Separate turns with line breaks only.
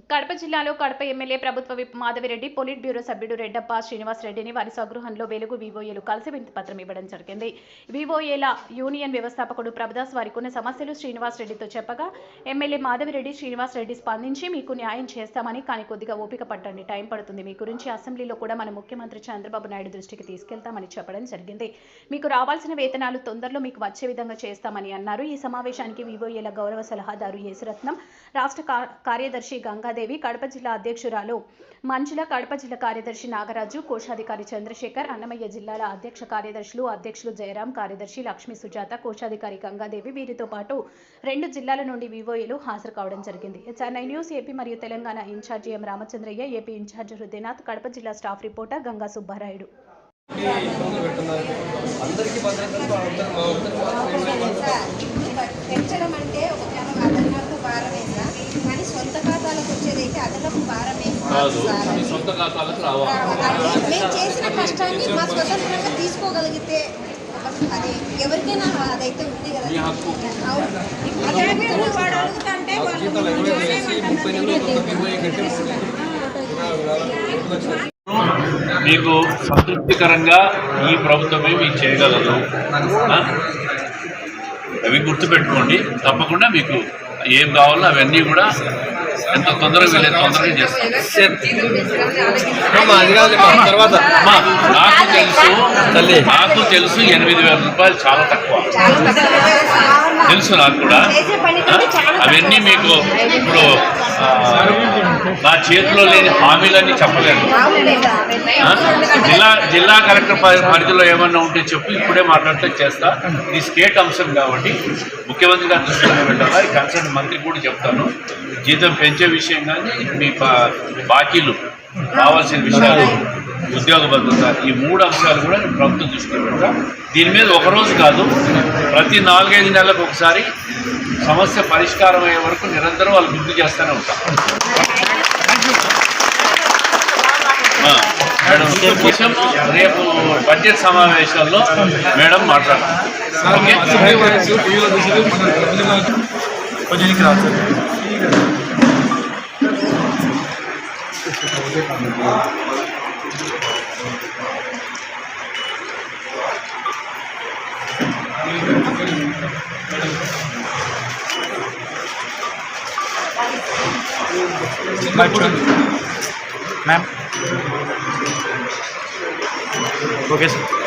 కడప జిల్లాలో కడప ఎమ్మెల్యే ప్రభుత్వ whip Madhavi Reddy polit bureau సభ్యుడు రెడ్డప్ప శ్రీనివాస్ రెడ్డిని వారి స్వగృహంలో వెలుగు వివోఏలు కలిసి వినతి పత్రం ఇవ్వడం జరిగింది. వివోఏల యూనియన్ వ్యవస్థాపకుడు ప్రభుదాస్ వారికి ఉన్న సమస్యలు శ్రీనివాస్ రెడ్డితో చెప్పగా ఎమ్మెల్యే మాధవిరెడ్డి శ్రీనివాస్ రెడ్డి స్పందించి మీకు న్యాయం చేస్తామని కానీ కొద్దిగా ఓపిక పట్టండి టైం పడుతుంది. మీ గురించి అసెంబ్లీలో కూడా మన ముఖ్యమంత్రి చంద్రబాబు నాయుడు దృష్టికి తీసుకెళ్తామని చెప్పడం జరిగింది. మీకు రావాల్సిన వేతనాలు తొందరలో మీకు వచ్చే విధంగా చేస్తామని అన్నారు. ఈ సమావేశానికి వివోఏల గౌరవ సలహాదారు యేసురత్నం రాష్ట్ర కా- కార్యదర్శి గంగాదేవి కడప జిల్లా అధ్యక్షురాలు మంచుల కడప జిల్లా కార్యదర్శి నాగరాజు కోశాధికారి చంద్రశేఖర్ అన్నమయ్య జిల్లాల అధ్యక్ష కార్యదర్శులు అధ్యక్షులు జయరాం కార్యదర్శి లక్ష్మీ సుజాత కోశాధికారి గంగాదేవి. వీరితో పాటు రెండు జిల్లాల నుండి వివోఏలు హాజరు కావడం జరిగింది. చెన్నై న్యూస్ ఏపీ మరియు Telangana incharge M Ramachandraiah AP incharge Hridayanath Kadapa జిల్లా స్టాఫ్ రిపోర్టర్ గంగా సుబ్బారాయుడు.
అందరికీ
భద్రత కాదు సార్
మీ సొంత ఖాతాలకు రావాలి
అది మేము చేసిన కష్టాన్ని మా స్వతంత్రంగా తీసుకోగలిగితే అది ఎవరికైనా అదైతే ఉంది కదా.
మీ హక్కు. మీకు సంతృప్తికరంగా ఈ ప్రభుత్వమే మీకు చేయగలదు? అవి గుర్తుపెట్టుకోండి. తప్పకుండా మీకు ఏం కావాలో అవన్నీ కూడా ఎంత తొందరగా తొందరగా చేస్తాం.
తర్వాత.
నాకు తెలుసు
తల్లి.
నాకు తెలుసు ఎనిమిది వేల రూపాయలు చాలా తక్కువ. తెలుసు నాకు కూడా? అవన్నీ మీకు ఇప్పుడు నా చేతిలో లేని హామీలన్నీ చెప్పలేను? జిల్లా జిల్లా కలెక్టర్ పరి- పరిధిలో ఏమన్నా ఉంటే చెప్పు ఇప్పుడే మాట్లాడితే చేస్తా. ఇది స్టేట్ అంశం కాబట్టి ముఖ్యమంత్రి గారి దృష్టిలో పెట్టాలా ఈ కన్సర్న్ మంత్రి కూడా చెప్తాను. జీతం పెంచే విషయం కానీ మీ బాకీలు కావాల్సిన విషయాలు ఉద్యోగ భద్రత ఈ మూడు అంశాలు కూడా నేను ప్రభుత్వం దృష్టిలో పెడతా. దీని మీద ఒక రోజు కాదు ప్రతి నాలుగైదు నెలలకు ఒకసారి సమస్య పరిష్కారం అయ్యే వరకు నిరంతరం వాళ్ళు గుర్తు చేస్తూనే ఉంటాం మేడం రేపు బడ్జెట్ సమావేశాల్లో మేడం
మాట్లాడతారు Thank you.
Ma'am okay sir